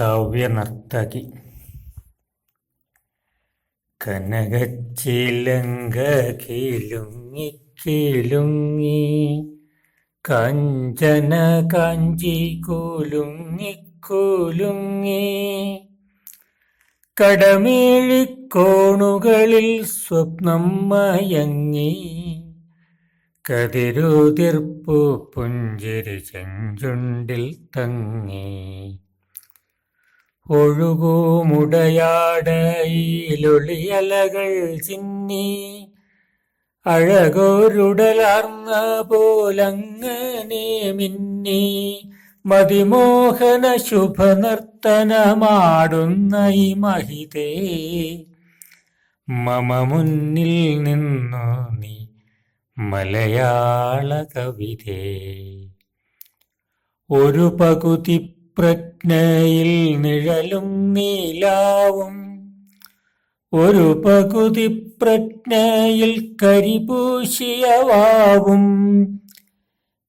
കാവ്യനർത്തകി. കനകച്ചിലങ്ക കീലുങ്ങി കീലുങ്ങി കാഞ്ചന കാഞ്ചി കൂലുങ്ങി കൂലുങ്ങി കടമേഴിക്കോണുകളിൽ സ്വപ്നം മയങ്ങി കതിരുതിർപ്പു പുഞ്ചിരി ചെഞ്ചുണ്ടിൽ തങ്ങി. ഒഴുകൂമുടയാടയിലൊളിയലകൾ ചിന്നി അഴകോരുടലാർന്ന പോലങ്ങനെ മിന്നി മതിമോഹന ശുഭനർത്തനമാടുന്ന ഈ മഹിതേ. മമ മുന്നിൽ നിന്നു നീ മലയാള കവിതേ ഒരു പകുതി പ്രജ്ഞയിൽ നിഴലും നീലാവും. ഒരു പകുതി പ്രജ്ഞയിൽ കരിപൂശിയവാവും.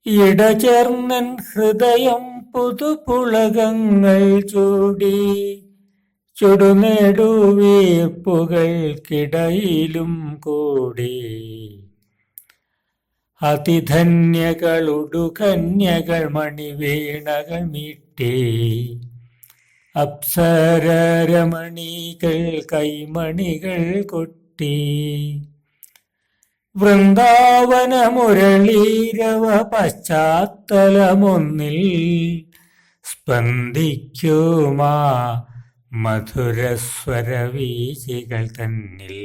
ഇടചേർന്നൻ ഹൃദയം പുതുപുളകങ്ങൾ ചൂടി. ചുടുനെടുവീർപ്പുകൾക്കിടയിലും കൂടി. അതിധന്യകളുടുകന്യകൾ മണിവീണകൾ മീട്ടി അപ്സരരമണികൾ കൈമണികൾ കൊട്ടി. വൃന്ദാവന മുരളീരവ പശ്ചാത്തലമൊന്നിൽ സ്പന്ദിക്കുമാ മധുരസ്വരവീചികൾ തന്നിൽ.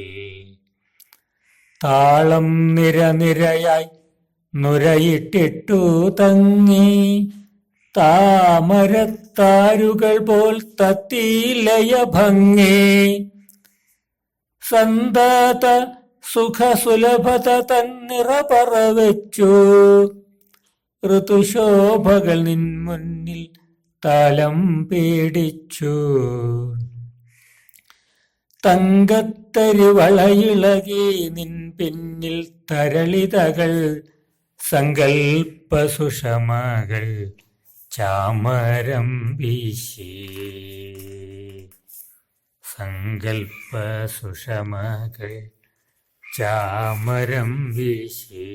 താളം നിരനിരയായി നുരയിട്ടിട്ടു തങ്ങി താമരത്താരുകൾ പോൽ തത്തിലയ ഭംഗേ. സന്തത സുഖസുലഭത തന്നിറ പറവച്ചു ഋതുശോഭകൾ നിൻ മുന്നിൽ താലം പേടിച്ചു. തങ്കത്തരി വളയിളകി നിൻ പിന്നിൽ തരളിതകൾ സങ്കൽപ്പസുഷമകൾ ചാമരം വീശി. സങ്കൽപ്പസുഷമകൾ ചാമരം വീശി.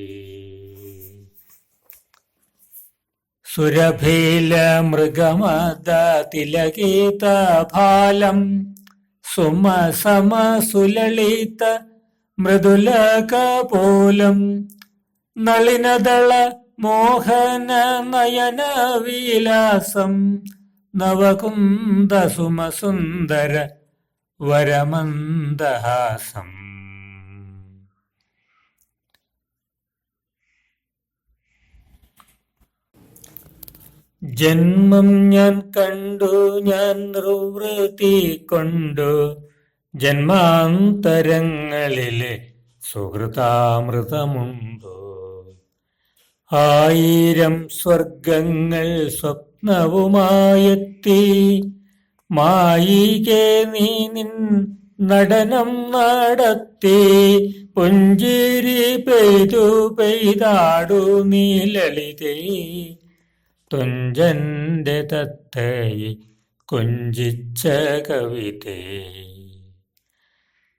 സുരഭീല മൃഗമത സുലളിത മൃദുലകപോലം നളിനദള മോഹന നയന വിലാസം നവകുന്ദ സുമസുന്ദര വരമന്ദഹാസം. ജന്മം ഞാൻ കണ്ടു ഞാൻ നിർവൃത്തി കൊണ്ടു. ജന്മാന്തരങ്ങളിലെ സുഹൃതാമൃതമുണ്ടോ? ആയിരം സ്വർഗങ്ങൾ സ്വപ്നവുമായെത്തി. മായികേ നീ നിൻ നടനം നടത്തി. പുഞ്ചിരി പെയ്തു പെയ്താടു നീ ലളിതേ. തുഞ്ചന്റെ തത്തയി കുഞ്ചിച്ച കവിതേ.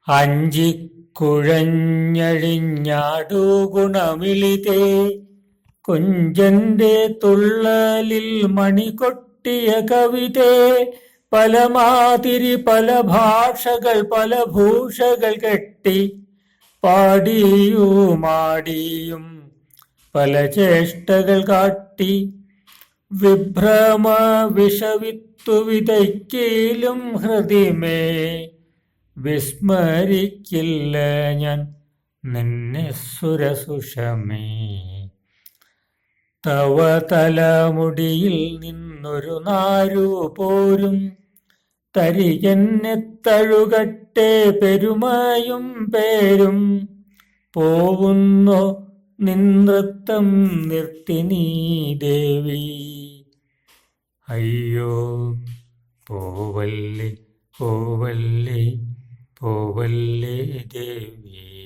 അഞ്ചിക്കുഴഞ്ഞഴിഞ്ഞാടു ഗുണമിളിതേ. കുഞ്ചന്റെ തുള്ളലിൽ മണികൊട്ടിയ കവിതേ പല മാതിരി പല ഭാഷകൾ പല ഭൂഷകൾ കെട്ടി പാടിയുമാടിയും പല ചേഷ്ടകൾ കാട്ടി. വിഭ്രമ വിഷവിത്തു വിതയ്ക്കിലും ഹൃദിമേ വിസ്മരിക്കില്ല ഞാൻ നിന്നെ സുരസുഷമേ. തവ തലമുടിയിൽ നിന്നൊരു നാരു പോരും. തരികന്നെ തഴുകട്ടെ പെരുമായും പേരും. പോവുന്നു നിന്നൃത്തം നിർത്തി നീ ദേവി. അയ്യോ പോവല്ലേ പോവല്ലേ പോവല്ലേ ദേവി.